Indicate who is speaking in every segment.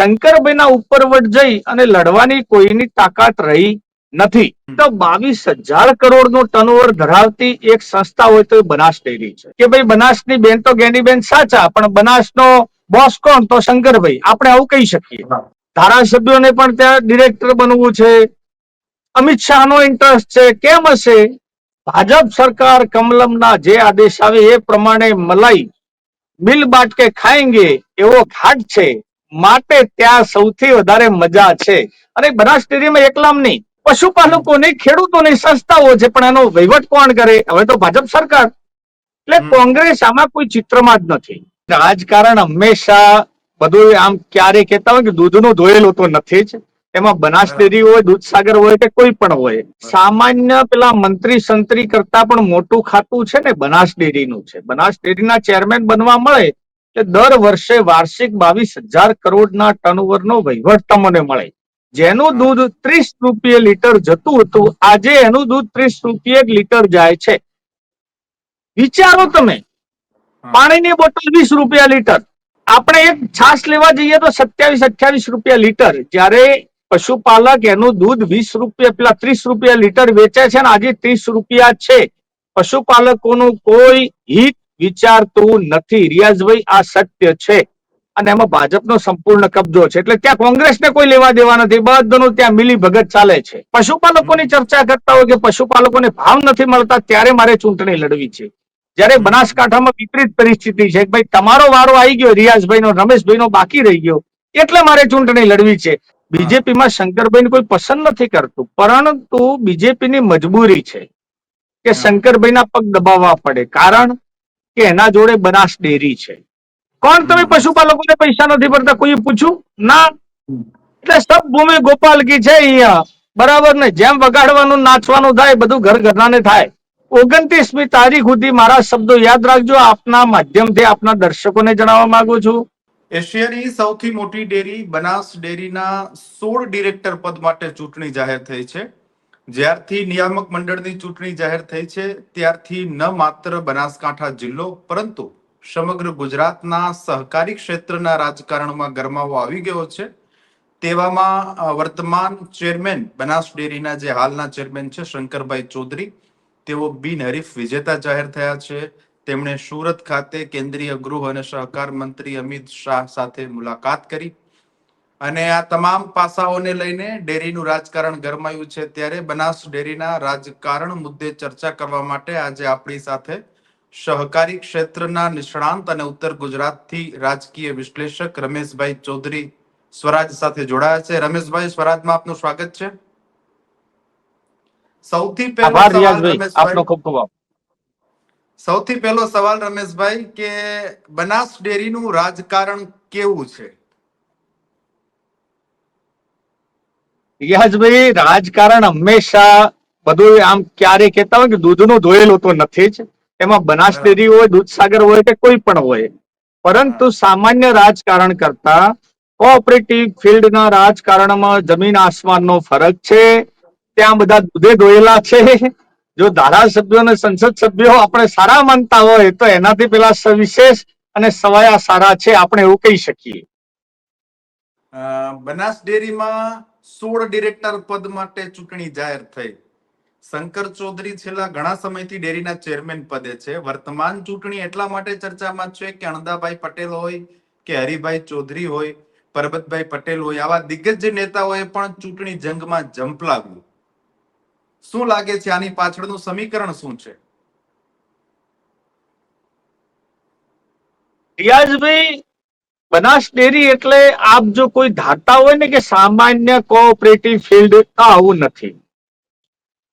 Speaker 1: શંકરભાઈના ઉપરવટ જઈ અને લડવાની કોઈની તાકાત રહી નથી. તો બાવીસ હજાર કરોડનું ટર્નઓવર ધરાવતી એક સંસ્થા હોય તો એ બનાસ ડેરી છે. કે ભાઈ બનાસની બેન તો ગેની સાચા પણ બનાસનો બોસ કોણ? તો શંકરભાઈ. આપણે આવું કહી શકીએ. ધારાસભ્યોને પણ ત્યાં ડિરેક્ટર બનવું છે. અમિત શાહનો ઇન્ટરેસ્ટ છે. કેમ હશે? ભાજપ સરકાર કમલમના જે આદેશ આવે એ પ્રમાણે મલાઈ મિલ બાટકે કે એવો ઘાટ છે. માટે ત્યાં સૌથી વધારે મજા છે. અને બનાસ ડેરીમાં એકલામ નહીં પશુપાલકોની ખેડૂતોની સંસ્થાઓ છે પણ એનો વહીવટ કોણ કરે? હવે તો ભાજપ સરકાર. એટલે કોંગ્રેસ આમાં કોઈ ચિત્રમાં જ નથી. રાજકારણ હંમેશા બધું આમ ક્યારે કહેતા હોય કે દૂધનું ધોયેલું તો નથી જ. એમાં બનાસ ડેરી હોય દૂધસાગર હોય કે કોઈ પણ હોય. સામાન્ય પેલા મંત્રી સંત્રી કરતા પણ મોટું ખાતું છે ને બનાસ ડેરીનું છે. બનાસ ડેરીના ચેરમેન બનવા મળે કે દર વર્ષે વાર્ષિક બાવીસ હજાર કરોડના ટર્નઓવરનો વહીવટ તમને મળે. જેનું દૂધ ત્રીસ રૂપિયે લીટર જતું હતું આજે એનું દૂધ ત્રીસ રૂપિયે લીટર જાય છે. વિચારો તમે. પાણીની બોટલ વીસ રૂપિયા લીટર. આપણે એક છાશ લેવા જઈએ તો સત્યાવીસ અઠ્યાવીસ રૂપિયા લીટર. જ્યારે પશુપાલક એનું દૂધ વીસ રૂપિયા પેલા ત્રીસ રૂપિયા લીટર વેચે છે ને આજે ત્રીસ રૂપિયા છે. પશુપાલકોનું કોઈ હિત વિચારતું નથી. રિયાઝભાઈ, આ સત્ય છે. અને એમાં ભાજપનો સંપૂર્ણ કબજો છે. એટલે ત્યાં કોંગ્રેસને કોઈ લેવા દેવા નથી. બધાનું ત્યાં મિલી ભગત ચાલે છે. પશુપાલકોની ચર્ચા કરતા હોય કે પશુપાલકોને ભાવ નથી મળતા, ત્યારે મારે ચૂંટણી લડવી છે. જ્યારે બનાસકાંઠામાં વિપરીત પરિસ્થિતિ છે ભાઈ તમારો વારો આવી ગયો, રિયાઝભાઈનો, રમેશભાઈનો બાકી રહી ગયો, એટલે મારે ચૂંટણી લડવી છે. બીજેપીમાં શંકરભાઈ કોઈ પસંદ નથી કરતું, પરંતુ બીજેપીની મજબૂરી છે કે શંકરભાઈના પગ દબાવવા પડે. કારણ કે એના જોડે બનાસ ડેરી છે. કોણ તમે પશુપાલકોને પૈસા નથી ભરતા? કોઈ પૂછ્યું ના. એટલે સબ ભૂમિ ગોપાલકી છે અહીંયા. બરાબર ને? જેમ વગાડવાનું નાચવાનું થાય બધું ઘર ઘરનાને થાય. ઓગણત્રીસમી તારીખ સુધી મારા શબ્દો યાદ રાખજો. આપના માધ્યમથી આપના દર્શકોને જણાવવા માંગુ છું.
Speaker 2: એશિયાની સૌથી મોટી ડેરી બનાસ ડેરીના સોળ ડિરેક્ટર પદ માટે ચૂંટણી જાહેર થઈ છે. જ્યારથી નિયામક મંડળની ચૂંટણી જાહેર થઈ છે, ત્યારથી ન માત્ર બનાસકાંઠા જિલ્લો, પરંતુ સમગ્ર ગુજરાતના સહકારી ક્ષેત્રના રાજકારણમાં ગરમાવો આવી ગયો છે. તેવામાં વર્તમાન ચેરમેન, બનાસ ડેરીના જે હાલના ચેરમેન છે, શંકરભાઈ ચૌધરી, તેઓ બિનહરીફ વિજેતા જાહેર થયા છે. તેમણે સુરત ખાતે કેન્દ્રીય ગૃહ અને સહકાર મંત્રી અમિત શાહ સાથે મુલાકાત કરી. અને આ તમામ પાસાઓને લઈને ડેરીનું રાજકારણ ગરમાયું છે ત્યારે બનાસ ડેરીના રાજકારણ મુદ્દે ચર્ચા કરવા માટે આજે આપણી સાથે સહકારી ક્ષેત્રના નિષ્ણાંત અને ઉત્તર ગુજરાતથી રાજકીય વિશ્લેષક રમેશભાઈ ચૌધરી સ્વરાજ સાથે જોડાયા છે. રમેશભાઈ સ્વરાજમાં આપનું સ્વાગત છે. સૌથી પહેલો. સૌથી પહેલો સવાલ રમેશભાઈ કે બનાસ ડેરીનું રાજકારણ કેવું છે?
Speaker 1: રિયાઝભાઈ રાજકારણ હંમેશા બધું આમ ક્યારે કહેતા હોય કે દૂધનું ધોયેલું તો નથી જ. એમાં બનાસ ડેરી હોય, દૂધસાગર હોય કે કોઈ પણ હોય. પરંતુ સામાન્ય રાજકારણ કરતા કોઓપરેટિવ ફિલ્ડના રાજકારણમાં જમીન આસમાનનો ફરક છે. ત્યાં બધા દૂધે ધોયેલા છે. જો ધારાસભ્યો અને સંસદ સભ્યો આપણે સારા માનતા હોય, તો એનાથી પેલા સવિશેષ અને સવાયા સારા છે, આપણે એવું કહી શકીએ.
Speaker 2: બનાસ ડેરીમાં સોળ ડિરેક્ટર પદ માટે ચૂંટણી જાહેર થઈ. શંકર ચૌધરી છેલ્લા ઘણા સમયથી ડેરીના ચેરમેન પદે છે. વર્તમાન ચૂંટણી એટલા માટે ચર્ચામાં છે કે અણદાભાઈ પટેલ હોય કે હરિભાઈ ચૌધરી હોય, પરબતભાઈ પટેલ હોય, આવા દિગ્ગજ નેતાઓએ પણ ચૂંટણી જંગમાં જંપલાવ્યું શું લાગે છે આની પાછળનું સમીકરણ શું છે?
Speaker 1: રિયાઝભાઈ બનાસ ડેરી એટલે આપ જો કોઈ ધારતા હોય ને કે સામાન્ય કોઓપરેટિવ ફિલ્ડ આવું નથી.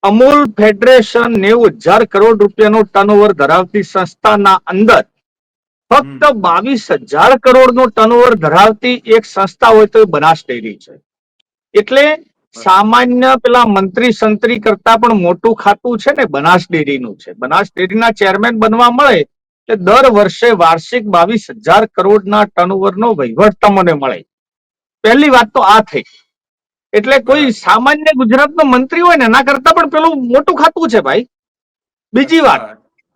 Speaker 1: અમૂલ ફેડરેશન નેવું હજાર કરોડ રૂપિયાનો ટર્નઓવર ધરાવતી સંસ્થાના અંદર ફક્ત બાવીસ હજાર નો ટર્નઓવર ધરાવતી એક સંસ્થા હોય તો એ બનાસ ડેરી છે. એટલે સામાન્ય પેલા મંત્રી સંત્રી કરતા પણ મોટું ખાતું છે ને બનાસ ડેરીનું છે. બનાસ ડેરીના ચેરમેન બનવા મળે કે દર વર્ષે વાર્ષિક બાવીસ હજાર કરોડના ટર્નઓવરનો વહીવટ તમને મળે. પહેલી વાત તો આ થઈ. એટલે કોઈ સામાન્ય ગુજરાતનો મંત્રી હોય ને એના કરતા પણ પેલું મોટું ખાતું છે ભાઈ. બીજી વાત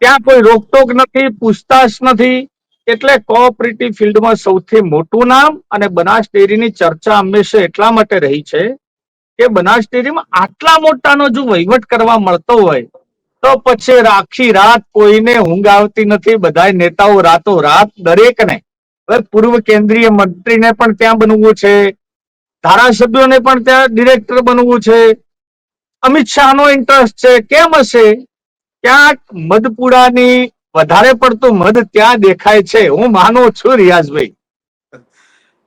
Speaker 1: ત્યાં કોઈ રોકટોક નથી પૂછતાછ નથી. એટલે કોઓપરેટિવ ફિલ્ડમાં સૌથી મોટું નામ અને બનાસ ડેરીની ચર્ચા હંમેશા એટલા માટે રહી છે કે બનાસ ડેરીમાં આટલા મોટાનો જો વહીવટ કરવા મળતો હોય તો પછી આખી રાત કોઈને ઊંઘ આવતી નથી. બધા નેતાઓ રાતો રાત દરેકને, હવે પૂર્વ કેન્દ્રીય મંત્રીને પણ ત્યાં બનવું છે. ધારાસભ્યોને પણ ત્યાં ડિરેક્ટર બનવું છે. અમિત શાહનો ઇન્ટરેસ્ટ છે. કેમ હશે? ક્યાંક મધપુડાની વધારે પડતું મધ ત્યાં દેખાય છે. હું માનું છું રિયાઝભાઈ.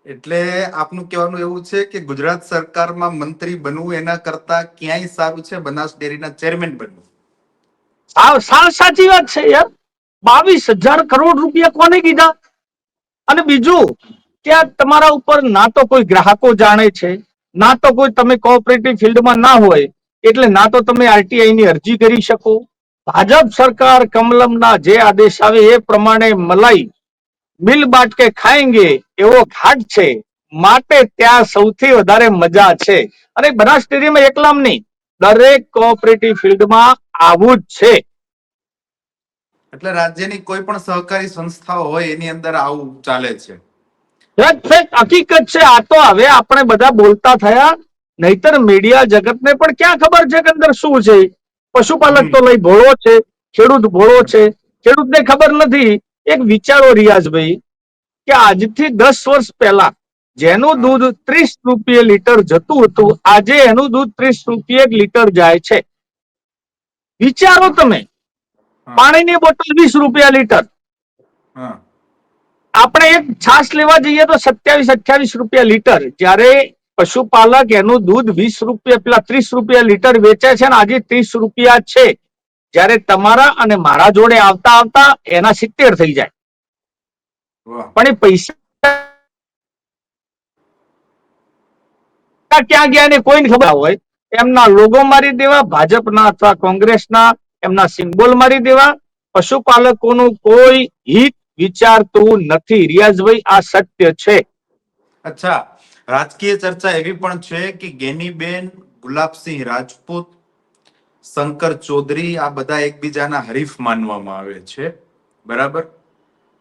Speaker 2: એટલે આપનું કહેવાનું એવું છે કે ગુજરાત સરકારમાં મંત્રી બનવું એના કરતા ક્યાંય સારું છે? બનાસ ડેરીના ચેરમેન બનવું.
Speaker 1: સાવ સાવ સાચી વાત છે યાર. બાવીસ હજાર કરોડ રૂપિયા કોને કીધા? અને બીજું, ત્યાં તમારા ઉપર ના તો કોઈ ગ્રાહકો જાણે છે, ના તો કોઈ તમે કોઓપરેટિવ ફિલ્ડમાં ના હોય, એટલે ના તો તમે આરટીઆઈ ની અરજી કરી શકો. ભાજપ સરકાર કમલમના જે આદેશ આવે એ પ્રમાણે મલાઈ, મિલ બાટકે ખાएंगे એવો ઘાટ છે. માટે ત્યાં સૌથી વધારે મજા છે. અને બનાસ સ્ટેડિયમ એકલામ નહીં દરેક કોઓપરેટિવ ફિલ્ડમાં આવું જ છે.
Speaker 2: એટલે રાજ્યની કોઈ પણ સહકારી સંસ્થાઓ હોય એની અંદર આવું ચાલે છે.
Speaker 1: હકીકત છે આ તો હવે આપણે બધા બોલતા થયા. નહીતર મીડિયા જગતને પણ ક્યાં ખબર છે કે અંદર શું છે? પશુપાલક તો લઈ ભોળો છે ખેડૂત ભોળો છે. ખેડૂતને ખબર નથી. એક વિચારો રિયાઝભાઈ કે આજથી દસ વર્ષ પહેલા જેનું દૂધ ત્રીસ રૂપિયે લીટર જતું હતું આજે એનું દૂધ ત્રીસ રૂપિયે લીટર જાય છે. વિચારો તમે પાણીની બોટલ વીસ રૂપિયા લીટર. આપણે એક છાશ લેવા જઈએ તો સત્યાવીસ અઠ્યાવીસ રૂપિયા લીટર. જ્યારે પશુપાલક એનું દૂધ વીસ રૂપિયા પેલા ત્રીસ રૂપિયા લીટર વેચે છે ને આજે ત્રીસ રૂપિયા છે. જ્યારે તમારા અને મારા જોડે આવતા આવતા એના સિત્તેર થઈ જાય. પણ એ પૈસા ક્યાં ગયા ને કોઈને ખબર હોય. એમના લોગો મારી દેવા, ભાજપના અથવા કોંગ્રેસના એમના સિમ્બોલ મારી દેવા. પશુપાલકોનું કોઈ હિત વિચારતું નથી. રિયાઝભાઈ, આ સત્ય છે.
Speaker 2: અચ્છા, રાજકીય ચર્ચા એવી પણ છે કે ગેનીબેન, ગુલાબસિંહ રાજપૂત, શંકર ચૌધરી આ બધા એકબીજાના હરીફ માનવામાં આવે છે. બરાબર?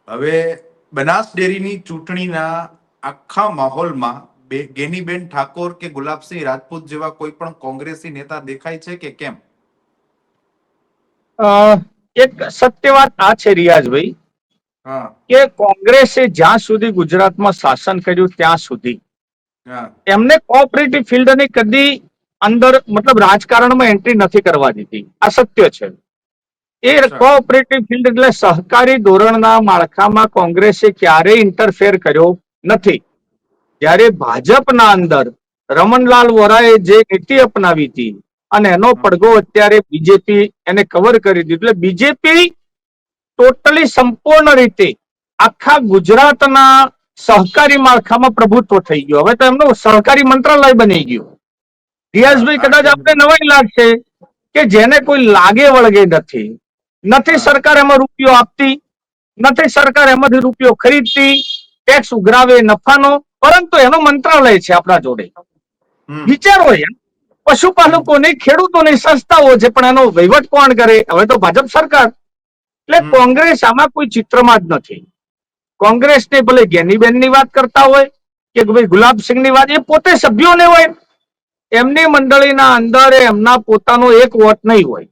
Speaker 2: હવે બનાસ ડેરીની ચૂંટણીના આખા માહોલમાં ગેનીબેન ઠાકોર કે ગુલાબસિંહ રાજપૂત જેવા કોઈ પણ કોંગ્રેસી નેતા દેખાય છે કે કેમ?
Speaker 1: એક સત્ય વાત આ છે રિયાઝભાઈ કે કોંગ્રેસે જ્યાં સુધી ગુજરાતમાં શાસન કર્યું ત્યાં સુધી એમને કોઓપરેટિવ ફિલ્ડની કદી અંદર મતલબ રાજકારણમાં એન્ટ્રી નથી કરવા દીધી. આ સત્ય છે. એ. કોઓપરેટિવ ફિલ્ડ એટલે સહકારી ધોરણના માળખામાં કોંગ્રેસે ક્યારેય ઇન્ટરફેર કર્યો નથી. જ્યારે ભાજપના અંદર રમણલાલ વોરાએ જે નીતિ અપનાવી હતી અને એનો પડઘો અત્યારે બીજેપી એને કવર કરી દીધું. એટલે બીજેપી ટોટલી સંપૂર્ણ રીતે આખા ગુજરાતના સહકારી માળખામાં પ્રભુત્વ થઈ ગયું. હવે તો એમનું સહકારી મંત્રાલય બની ગયું. રિયાઝભાઈ કદાચ આપણે નવાઈ લાગશે કે જેને કોઈ લાગે વળગે નથી. નથી સરકાર એમાં રૂપિયો આપતી નથી સરકાર એમાંથી રૂપિયો ખરીદતી ટેક્સ ઉઘરાવે નફાનો પરંતુ એનો મંત્રાલય છે આપણા જોડે. વિચારો યાર પશુપાલકોની ખેડૂતોની સંસ્થાઓ છે પણ એનો વહીવટ કોણ કરે? હવે તો ભાજપ સરકાર. એટલે કોંગ્રેસ આમાં કોઈ ચિત્રમાં જ નથી. કોંગ્રેસને ભલે ગેનીબેનની વાત કરતા હોય કે ભાઈ ગુલાબસિંહની વાત એ પોતે સભ્યોને હોય. એમની મંડળીના અંદર એમના પોતાનો એક વોટ નહીં હોય.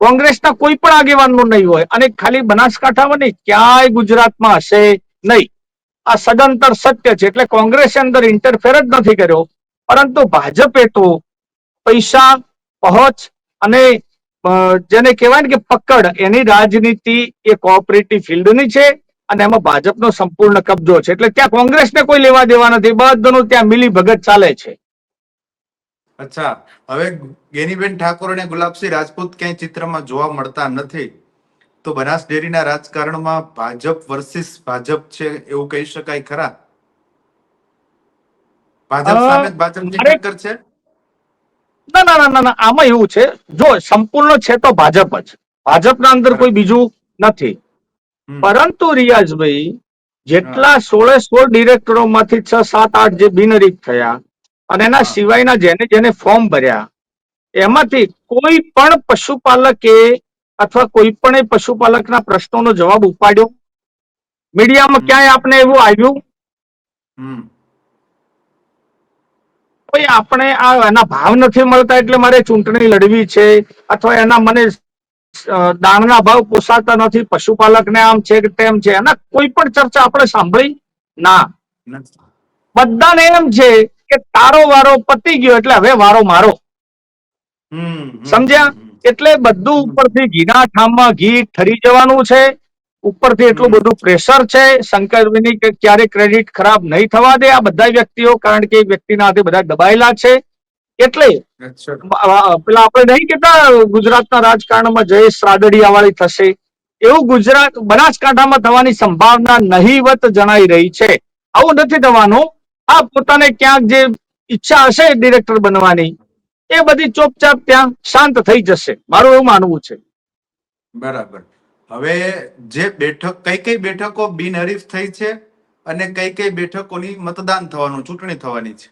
Speaker 1: કોંગ્રેસના કોઈ પણ આગેવાનનો નહીં હોય. અને ખાલી બનાસકાંઠામાં નહીં ક્યાંય ગુજરાતમાં હશે નહીં. આ સદંતર સત્ય છે એટલે કોંગ્રેસે અંદર ઇન્ટરફેર જ નથી કર્યો. પરંતુ ભાજપે તો પૈસા, પહોંચ અને જેને કહેવાય ને કે પકડ, એની રાજનીતિ એ કોઓપરેટિવ ફિલ્ડની છે અને એમાં ભાજપનો સંપૂર્ણ કબજો છે. એટલે ત્યાં કોંગ્રેસને કોઈ લેવા દેવા નથી. બધાનું ત્યાં મિલી ભગત ચાલે છે.
Speaker 2: અચ્છા. હવે ગેનીબેન ઠાકોર અને ગુલાબસિંહ રાજપૂત ક્યાંય ચિત્રમાં જોવા મળતા નથી? તો બનાસ ડેરીના રાજકારણમાં ભાજપ વર્સિસ ભાજપ છે એવું કહી શકાય ખરા? ભાજપ સામે ભાજપની ટક્કર છે?
Speaker 1: ના ના ના ના ના આમાં એવું છે. જો સંપૂર્ણ છે તો ભાજપ જ. ભાજપના અંદર કોઈ બીજું નથી. પરંતુ રિયાઝભાઈ જેટલા સોળે સોળ ડિરેક્ટરોમાંથી છ સાત આઠ જે બિનરીત થયા અને એના સિવાયના જેને જેને ફોર્મ ભર્યા એમાંથી કોઈ પણ પશુપાલકે અથવા કોઈ પણ પશુપાલકના પ્રશ્નોનો જવાબ ઉપાડ્યો? મીડિયામાં ક્યાંય આપને એવું આવ્યું? આપણે આ એના ભાવ નથી મળતા એટલે મારે ચૂંટણી લડવી છે અથવા એના મને દાણના ભાવ પોસાતા નથી પશુપાલકને આમ છે કે તેમ છે એના કોઈ પણ ચર્ચા આપણે સાંભળી ના. બધાને એમ છે કે તારો વારો પતી ગયો એટલે હવે વારો મારો. સમજ્યા? એટલે બધું ઉપરથી ઘીના ઠામમાં ઘી ઠરી જવાનું છે. ઉપરથી એટલું બધું પ્રેશર છે. શંકરભાઈની કે ક્યારે ક્રેડિટ ખરાબ નહીં થવા દે આ બધા વ્યક્તિઓ કારણ કે વ્યક્તિના હાથે બધા દબાયેલા છે. એટલે પેલા આપણે નહીં કેતા ગુજરાતના રાજકારણમાં જયેશ રાદડિયા વાળી થશે. એવું ગુજરાત બનાસકાંઠામાં થવાની સંભાવના નહીવત જણાઈ રહી છે. આવું નથી થવાનું. આ પોતાને ક્યાંક જે ઈચ્છા હશે ડિરેક્ટર બનવાની. એ બધી ચોપચાપ ત્યાં શાંત થઈ જશે. મારું એવું માનવું છે.
Speaker 2: બરાબર. હવે જે બેઠક કઈ કઈ બેઠકો બિનહરીફ થઈ છે અને કઈ કઈ બેઠકોની મતદાન થવાનું ચૂંટણી થવાની છે?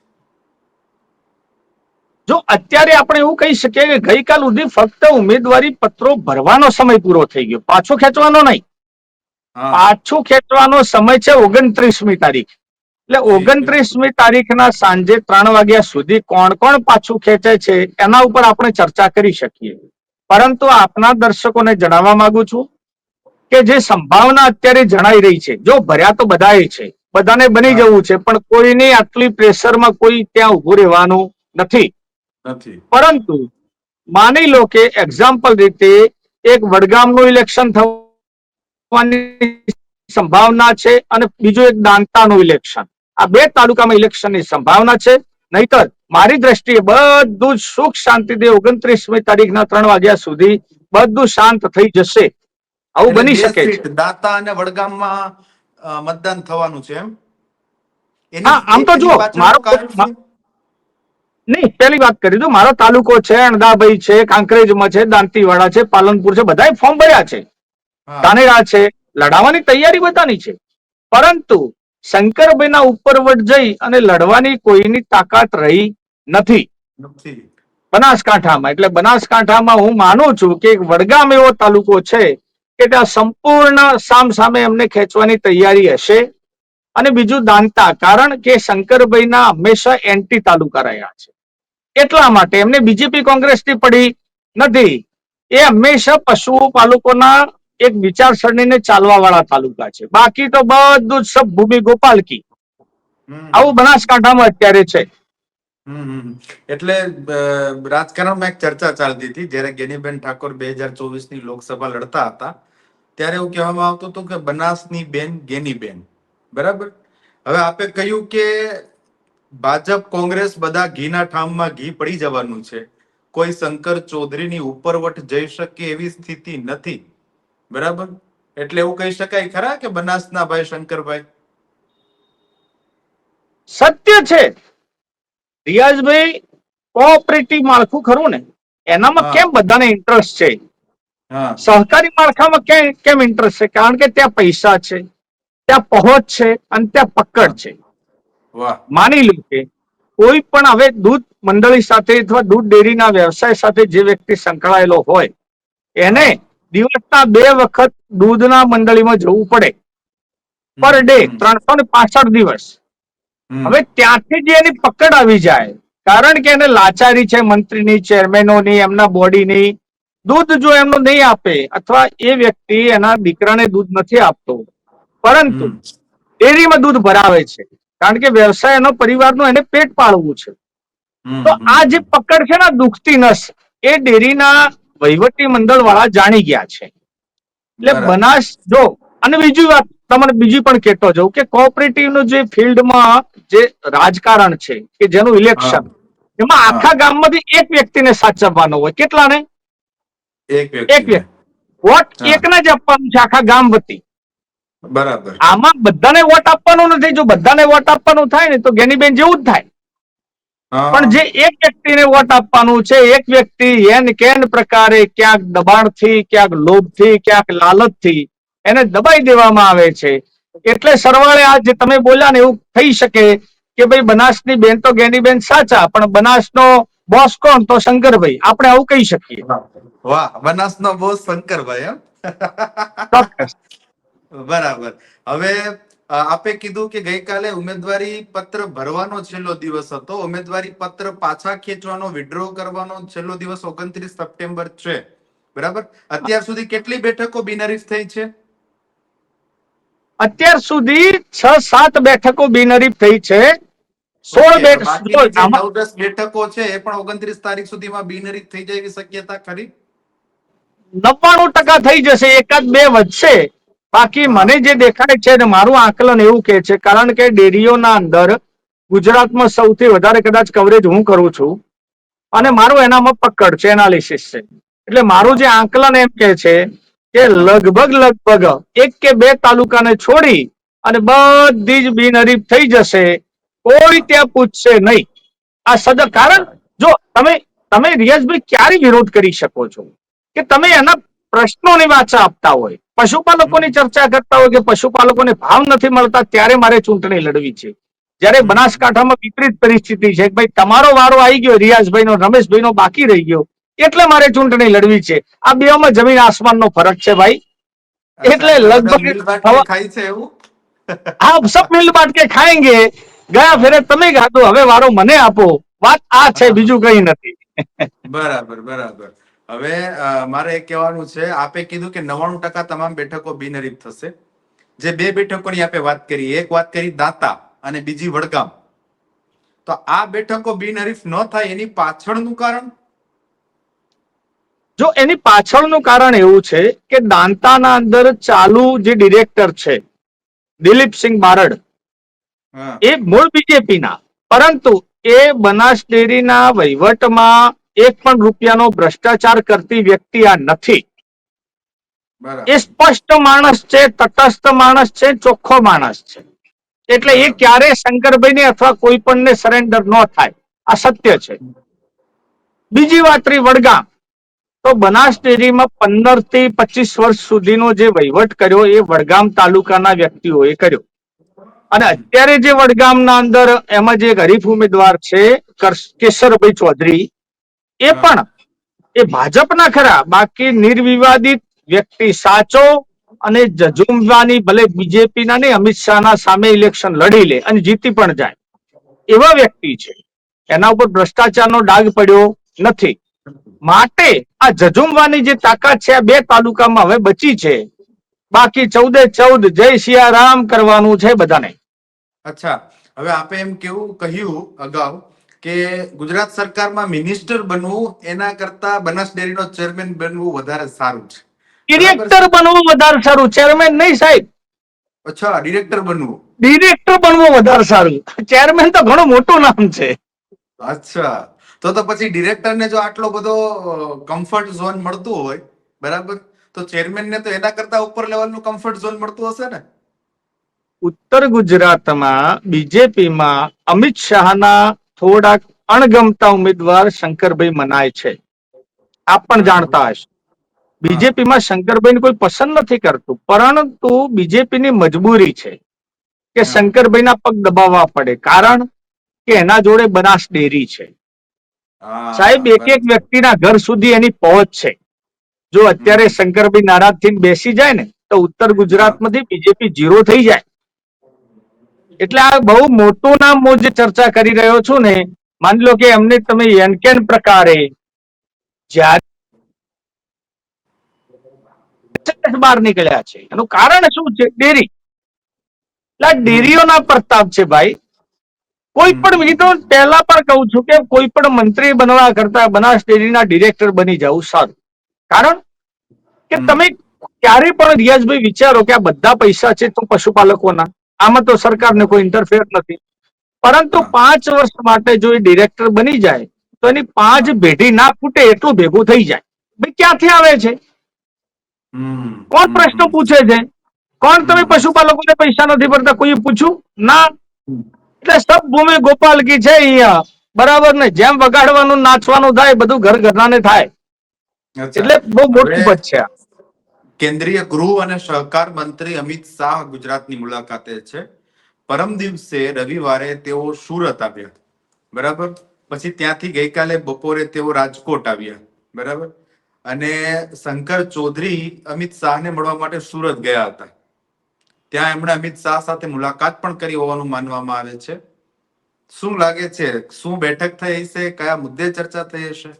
Speaker 1: જો અત્યારે આપણે એવું કહી શકીએ કે ગઈકાલ સુધી ફક્ત ઉમેદવારી પત્રો ભરવાનો સમય પૂરો થઈ ગયો. પાછો ખેંચવાનો નહીં. પાછું ખેંચવાનો સમય છે ઓગણત્રીસમી તારીખ. એટલે ઓગણત્રીસમી તારીખના સાંજે ત્રણ વાગ્યા સુધી કોણ કોણ પાછું ખેંચે છે એના ઉપર આપણે ચર્ચા કરી શકીએ. પરંતુ આપના દર્શકોને જણાવવા માંગુ છું કે જે સંભાવના અત્યારે જણાઈ રહી છે જો ભર્યા તો બધાએ છે બધાને બની જવું છે પણ કોઈની આટલી પ્રેશરમાં કોઈ ત્યાં ઉભું રહેવાનું નથી.
Speaker 2: નથી.
Speaker 1: પરંતુ માની લો કે એક્ઝામ્પલ રીતે એક વડગામનું ઇલેક્શન થવાની સંભાવના છે અને બીજું એક દાંતાનું ઇલેક્શન આ બે તાલુકામાં ઇલેક્શનની સંભાવના છે. નહીતર મારી દ્રષ્ટિએ બધું જ સુખ શાંતિથી ઓગણત્રીસમી તારીખના ત્રણ વાગ્યા સુધી બધું શાંત થઈ જશે. આવું બની શકે છે.
Speaker 2: દાતા અને વડગામમાં મતદાન થવાનું છે એમ?
Speaker 1: આમ તો જુઓ, મારો- નહીં પેલી વાત કરી દઉં. મારો તાલુકો છે અણદાભાઈ છે કાંકરેજમાં છે દાંતીવાડા છે પાલનપુર છે બધાએ ફોર્મ ભર્યા છે.
Speaker 2: તાનેરા
Speaker 1: ધાનેરા છે લડાવવાની તૈયારી બધાની છે. પરંતુ શંકરભાઈના ઉપરવટ જઈ અને લડવાની કોઈની તાકાત રહી નથી. બનાસકાંઠામાં. એટલે બનાસકાંઠામાં હું માનું છું કે એક વડગામ એવો તાલુકો છે કે ત્યાં સંપૂર્ણ સામ સામે એમને ખેંચવાની તૈયારી હશે. અને બીજું દાંતા કારણ કે શંકરભાઈના હંમેશા એન્ટી તાલુકા રહ્યા છે. એટલા માટે એમને બીજેપી કોંગ્રેસથી પડી નથી. એ હંમેશા પશુપાલકોના એક વિચારસરણીને ચાલવા વાળા તાલુકા છે. બાકી તો બધું જ સબ ભૂમિ ગોપાલકી. આવું બનાસકાંઠામાં અત્યારે છે.
Speaker 2: એટલે રાજકારણમાં એક ચર્ચા ચાલતી હતી. જ્યારે ગેનીબેન ઠાકોર બે હજાર ચોવીસની લોકસભા લડતા હતા ત્યારે એવું કહેવામાં આવતું હતું કે બનાસની બેન ગેનીબેન. બરાબર? હવે આપે કહ્યું કે ભાજપ કોંગ્રેસ બધા ઘીના ઠામમાં ઘી પડી જવાનું છે. કોઈ શંકર ચૌધરીની ઉપરવટ જઈ શકે એવી સ્થિતિ નથી. બરાબર? એટલે એવું કહી શકાય ખરા કે બનાસના ભાઈ શંકરભાઈ?
Speaker 1: સત્ય છે. રિયાઝભાઈ કોઓપરેટિવ માળખું ખરું ને? એનામાં કેમ બધાને ઇન્ટરેસ્ટ છે? સહકારી માળખામાં કેમ કેમ ઇન્ટરેસ્ટ છે? કારણ કે ત્યાં પૈસા છે ત્યાં પહોંચ છે અને ત્યાં પકડ છે. માની લો કે કોઈ પણ હવે દૂધ મંડળી સાથે અથવા દૂધ ડેરીના વ્યવસાય સાથે જે વ્યક્તિ સંકળાયેલો હોય એને. દિવસના બે વખત દૂધના મંડળીમાં જવું પડે. પર ડે ત્રણસો ને પાસઠ દિવસ. હવે ત્યાંથી જ એની પકડ આવી જાય. કારણ કે એને લાચારી છે મંત્રીની ચેરમેનોની એમના બોડીની. દૂધ જો એમનું નહીં આપે અથવા એ વ્યક્તિ એના દીકરાને દૂધ નથી આપતો. પરંતુ ડેરીમાં દૂધ ભરાવે છે. કારણ કે વ્યવસાય એનો પરિવારનું એને પેટ પાળવું છે. તો આ જે પકડ છે ને દુખતી નસ એ ડેરીના વહીવટી મંડળ વાળા જાણી ગયા છે. એટલે બનાસ જો અને બીજી વાત તમને બીજી પણ કહેતો જાઉં કે કોઓપરેટિવનું જે ફિલ્ડમાં જે રાજકારણ છે કે જેનું ઇલેક્શન એમાં. આખા ગામમાંથી એક વ્યક્તિને સાચવવાનો હોય. કેટલાને?
Speaker 2: એક વ્યક્તિ
Speaker 1: એક વ્યક્તિ. વોટ. એકને જ આપવાનું છે આખા ગામ વતી.
Speaker 2: બરાબર.
Speaker 1: આમાં બધાને વોટ આપવાનો નથી. જો બધાને વોટ આપવાનું થાય ને તો ગેનીબેન જેવું જ થાય. પણ જે એક વ્યક્તિને વોટ આપવાનું છે એક વ્યક્તિ એન કેન પ્રકારે ક્યાંક દબાણથી ક્યાંક લોભથી ક્યાંક લાલચથી એને દબાઈ દેવામાં આવે છે. એટલે સરવાળે આ જે તમે બોલ્યા ને એવું થઈ શકે કે ભાઈ બનાસની બેન તો ગેનીબેન સાચા પણ બનાસનો બોસ કોણ? તો શંકરભાઈ. આપણે આવું કહી શકીએ.
Speaker 2: વાહ બનાસનો બોસ શંકરભાઈ એમ? બરાબર. હવે આપે કીધું કે ગઈકાલે ઉમેદવારી પત્ર ભરવાનો છેલ્લો દિવસ હતો. ઉમેદવારી પત્ર પાછા ખેંચવાનો વિડ્રો કરવાનો છેલ્લો દિવસ ઓગણત્રીસ સપ્ટેમ્બર છે. બરાબર? અત્યાર સુધી કેટલી બેઠકો બિનહરીફ થઈ છે?
Speaker 1: અત્યાર સુધી છ સાત બેઠકો બિનહરીફ થઈ છે. સોળ
Speaker 2: બેઠકો છે એ પણ ઓગણત્રીસ તારીખ સુધીમાં બિનહરીફ થઈ જાય એવી શક્યતા ખરી?
Speaker 1: નવ્વાણું ટકા થઈ જશે એકાદ બે વધશે. બાકી મને જે દેખાય છે ને મારું આકલન એવું કે છે, કારણ કે ડેરીઓના અંદર ગુજરાતમાં સૌથી વધારે કદાચ કવરેજ હું કરું છું અને મારું એનામાં પકડ છે એનાલિસિસ છે. એટલે મારું જે આંકલન એમ કે છે કે લગભગ લગભગ એક કે બે તાલુકાને છોડી અને બધી જ બિનહરીફ થઈ જશે, કોઈ ત્યાં પૂછશે નહીં. આ સદ, કારણ જો તમે તમે રિયાઝભાઈ ક્યારે વિરોધ કરી શકો છો? કે તમે એના પ્રશ્નોની વાચા આપતા હોય? પશુપાલકોની ચર્ચા કરતા હોય કે પશુપાલકોને ભાવ નથી મળતા ત્યારે મારે ચૂંટણી લડવી છે. જયારે બનાસકાંઠામાં વિપરીત પરિસ્થિતિ છે ભાઈ તમારો વારો આવી ગયો રિયાઝભાઈ નો રમેશભાઈ નો બાકી રહી ગયો એટલે મારે ચૂંટણી લડવી છે. આ બે માં જમીન આસમાન નો ફરક છે ભાઈ. એટલે લગભગ
Speaker 2: ખાય છે એવું?
Speaker 1: હા સબ મિલ બાટ કે ખાએંગે ગયા ફેરે તમે ખાધું હવે વારો મને આપો. વાત આ છે બીજું કઈ નથી.
Speaker 2: બરાબર બરાબર. હવે મારે એ કહેવાનું છે આપે કીધું કે નવ્વાણું ટકા તમામ બેઠકો બિનહરીફ થશે. જે બે બેઠકોની આપે વાત કરી એક વાત કરી દાંતા અને બીજી વડગામ. તો આ બેઠકો બિનહરીફ ન થાય એની પાછળનું કારણ?
Speaker 1: જો એની પાછળનું કારણ એવું છે કે દાંતાના અંદર ચાલુ જે ડિરેક્ટર છે દિલીપસિંહ બારડ એ મૂળ બીજેપીના. પરંતુ એ બનાસ ડેરીના વહીવટમાં એક પણ રૂપિયાનો ભ્રષ્ટાચાર કરતી વ્યક્તિ આ નથી. એ સ્પષ્ટ માણસ છે તટસ્થ માણસ છે ચોખ્ખો માણસ છે. એટલે એ ક્યારે શંકરભાઈને અથવા કોઈ પણને સરેન્ડર ન થાય. આ સત્ય છે. બીજી વાત રહી વડગામ. તો બનાસ ડેરીમાં પંદરથી પચીસ વર્ષ સુધીનો જે વહીવટ કર્યો એ વડગામ તાલુકાના વ્યક્તિઓએ કર્યો. અને અત્યારે જે વડગામના અંદર એમાં જે એક હરીફ ઉમેદવાર છે કેશરભાઈ ચૌધરી એ પણ એ ભાજપના ખરા. બાકી નિર્વિવાદિત વ્યક્તિ સાચો અને જજુમવાની ભલે બીજેપીના નહીં, અમિત શાહના સામે ઇલેક્શન લડી લે અને જીતી પણ જાય. એવા વ્યક્તિ છે. એના ઉપર ભ્રષ્ટાચારનો ડાઘ પડ્યો નથી. માટે આ જજુમવાની જે તાકાત છે, આ બે તાલુકામાં હવે બચી છે. બાકી ચૌદે ચૌદ જય સિયારામ કરવાનું છે બધાને.
Speaker 2: અચ્છા. હવે આપે એમ કેવું કહ્યું અગાઉ કે ગુજરાત સરકારમાં મિનિસ્ટર બનવું એના કરતા બનાસ ડેરીનો ચેરમેન બનવું વધારે સારું છે.
Speaker 1: ડિરેક્ટર બનવું વધારે સારું. ચેરમેન નહીં સાહેબ.
Speaker 2: અચ્છા ડિરેક્ટર બનવું.
Speaker 1: ડિરેક્ટર બનવું વધારે સારું. ચેરમેન તો ઘણું મોટું નામ છે.
Speaker 2: અચ્છા. તો તો પછી ડિરેક્ટર ને જો આટલો બધો કમ્ફર્ટ ઝોન મળતું હોય બરાબર? તો ચેરમેન ને તો એના કરતા ઉપર લેવલનું કમ્ફર્ટ ઝોન મળતું હશે ને?
Speaker 1: ઉત્તર ગુજરાતમાં બીજેપીમાં અમિત શાહના થોડાક અણગમતા ઉમેદવાર શંકરભાઈ મનાય છે. આપ પણ જાણતા હશો. બીજેપીમાં શંકરભાઈને કોઈ પસંદ નથી કરતું પરંતુ બીજેપીની મજબૂરી છે કે. શંકરભાઈના પગ દબાવવા પડે કારણ કે એના જોડે બનાસ ડેરી છે. સાહેબ એક એક. વ્યક્તિના ઘર સુધી એની પહોંચ છે. જો અત્યારે શંકરભાઈ નારાજ થઈને બેસી જાય ને તો ઉત્તર ગુજરાતમાંથી બીજેપી જીરો થઈ જાય. એટલે આ બહુ મોટું નામ હું જે ચર્ચા કરી રહ્યો છું ને માની લો કે એમને તમે એનકેન પ્રકારે જ્યારે બહાર નીકળ્યા છે. એનું કારણ શું છે? ડેરી. એટલે ડેરીઓના પ્રતાપ છે ભાઈ. કોઈ પણ મિત્રો પહેલા પણ કહું છું કે કોઈ પણ મંત્રી બનવા કરતા બનાસ ડેરીના ડિરેક્ટર બની જવું સારું. કારણ કે તમે ક્યારે પણ રિયાઝભાઈ વિચારો કે આ બધા પૈસા છે તો પશુપાલકોના. આમાં તો સરકારને કોઈ ઇન્ટરફેર નથી. પરંતુ પાંચ વર્ષ માટે જો એ ડિરેક્ટર બની જાય તો એની પાંચ પેઢી ના ફૂટે એટલું ભેગું થઈ જાય. ભાઈ ક્યાંથી આવે છે? કોણ પ્રશ્ન પૂછે છે? કોણ તમે પશુપાલકોને પૈસા નથી ભરતા? કોઈ પૂછ્યું? ના. એટલે સબ ભૂમિ ગોપાલ કી છે અહીંયા. બરાબર ને? જેમ વગાડવાનું નાચવાનું થાય બધું ઘર ઘરનાને થાય. એટલે બહુ મોટું પદ છે આ.
Speaker 2: કેન્દ્રીય ગૃહ અને સહકાર મંત્રી અમિત શાહ ગુજરાતની મુલાકાતે છે. પરમ દિવસે રવિવારે તેઓ સુરત આવ્યા. બરાબર? પછી ત્યાંથી ગઈકાલે બપોરે તેઓ રાજકોટ આવ્યા. બરાબર? અને શંકર ચૌધરી અમિત શાહને મળવા માટે સુરત ગયા હતા. ત્યાં એમણે અમિત શાહ સાથે મુલાકાત પણ કરી હોવાનું માનવામાં આવે છે. શું લાગે છે? શું બેઠક થઈ હશે? કયા મુદ્દે ચર્ચા થઈ હશે?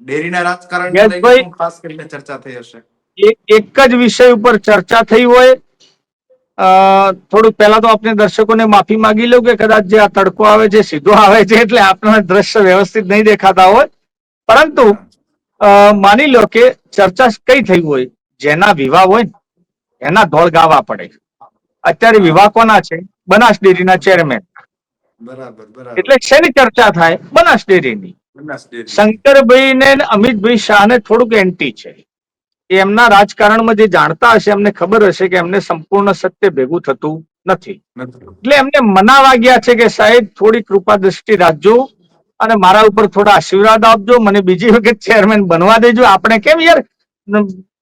Speaker 2: ડેરીના રાજકારણ ખાસ કરીને ચર્ચા થઈ હશે?
Speaker 1: એક એક જ વિષય ઉપર ચર્ચા થઈ હોય અ, થોડુંક પહેલા તો આપણે દર્શકોને માફી માંગી લઉં કે કદાચ જે આ તડકો આવે છે સીધો આવે છે એટલે આપણને દ્રશ્ય વ્યવસ્થિત નહીં દેખાતા હોય. પરંતુ માની લો કે ચર્ચા કઈ થઈ હોય જેના વિવાહ હોય ને એના ધોળ ગાવા પડે. અત્યારે વિવાહ કોના છે? બનાસ ડેરીના ચેરમેન
Speaker 2: બરાબર બરાબર.
Speaker 1: એટલે શેની ચર્ચા થાય? બનાસ ડેરીની.
Speaker 2: બનાસ ડેરી.
Speaker 1: શંકરભાઈ ને અમિતભાઈ શાહને થોડુંક એન્ટી છે. એ એમના રાજકારણમાં જે જાણતા હશે એમને ખબર હશે કે એમને સંપૂર્ણ સત્ય ભેગું થતું નથી. એટલે એમને મનાવા ગયા છે કે સાહેબ થોડી કૃપા દ્રષ્ટિ રાખજો અને મારા ઉપર થોડા આશીર્વાદ આપજો. મને બીજી વખત ચેરમેન બનવા દેજો. આપણે કેમ યાર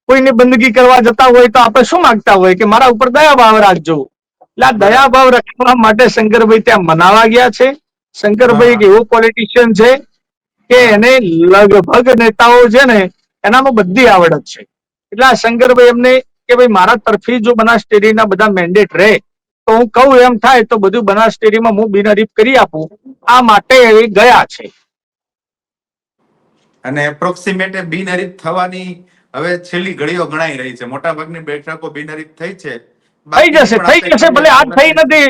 Speaker 1: કોઈને બંદગી કરવા જતા હોય તો આપણે શું માંગતા હોય કે મારા ઉપર દયા ભાવ રાખજો? એટલે આ દયા ભાવ રાખવા માટે શંકરભાઈ ત્યાં મનાવા ગયા છે. શંકરભાઈ એક એવો પોલિટિશિયન છે કે એને લગભગ નેતાઓ છે ને એનામાં બધી આવડત છે. એટલે આ શંકરભાઈ એમને કે ભાઈ મારા તરફી જો બનાસ ડેરીના બધા મેન્ડેટ રહે તો હું કહું એમ થાય તો બધું બનાસ ડેરીમાં હું બિનહરીફ કરી આપું. આ માટે એ ગયા છે.
Speaker 2: અને એપ્રોક્સિમેટ બિનહરીફ થવાની હવે છેલ્લી ઘડીઓ ગણાઈ રહી છે. મોટા ભાગની બેઠકો બિનહરીફ થઈ છે.
Speaker 1: થઈ જશે થઈ જશે ભલે આ થઈ નથી.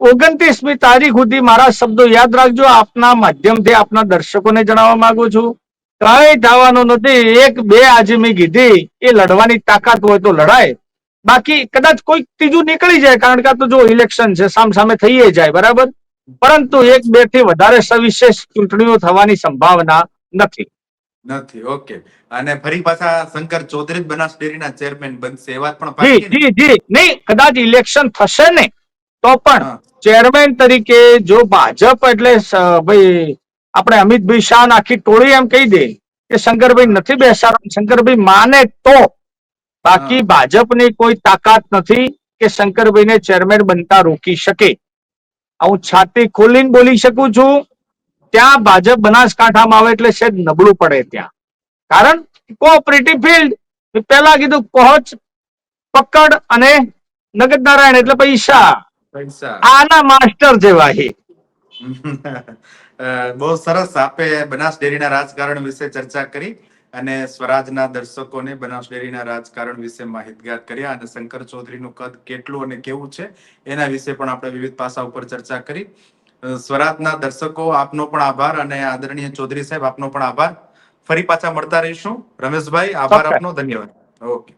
Speaker 1: ઓગણત્રીસમી તારીખ સુધી મારા શબ્દો યાદ રાખજો. આપના માધ્યમથી આપના દર્શકોને જણાવવા માંગુ છું. કઈ થવાનું નથી. એક બે આજે મેં કીધી. એ લડવાની તાકાત હોય તો લડાય. બાકી કદાચ કોઈ ત્રીજું નીકળી જાય કારણ કે આ તો જો ઇલેક્શન છે સામ સામે થઈ જાય બરાબર? પરંતુ એક બેથી વધારે સવિશેષ ચૂંટણીઓ થવાની સંભાવના નથી.
Speaker 2: નથી ઓકે. અને ફરી પાછા શંકર ચૌધરી બનાસ ડેરીના ચેરમેન બનશે એ વાત પણ
Speaker 1: જી જી જી. નહીં કદાચ ઇલેક્શન થશે ને તો પણ ચેરમેન તરીકે જો ભાજપ એટલે ભાઈ આપણે અમિતભાઈ શાહ ને આખી ટોળી એમ કહી દે કે શંકરભાઈ નથી બેસાડવા શંકરભાઈ માને તો. બાકી ભાજપની કોઈ તાકાત નથી કે શંકરભાઈને ચેરમેન બનતા રોકી શકે. હું છાતી ખોલીને બોલી શકું છું. ત્યાં ભાજપ બનાસકાંઠામાં આવે એટલે સેજ નબળું પડે ત્યાં. કારણ કોઓપરેટિવ ફિલ્ડ પેલા કીધું પહોંચ પકડ અને નગદ નારાયણ એટલે પૈસા.
Speaker 2: પૈસા.
Speaker 1: આના માસ્ટર જેવા
Speaker 2: બહુ સરસ આપે બનાસ ડેરીના રાજકારણ વિશે ચર્ચા કરી અને સ્વરાજના દર્શકોને બનાસ ડેરીના રાજકારણ વિશે માહિતગાર કર્યા અને શંકર ચૌધરીનું કદ કેટલું અને કેવું છે એના વિશે પણ આપણે વિવિધ પાસા ઉપર ચર્ચા કરી. સ્વરાજના દર્શકો આપનો પણ આભાર અને આદરણીય ચૌધરી સાહેબ આપનો પણ આભાર. ફરી પાછા મળતા રહીશું. રમેશભાઈ આભાર આપનો ધન્યવાદ. ઓકે.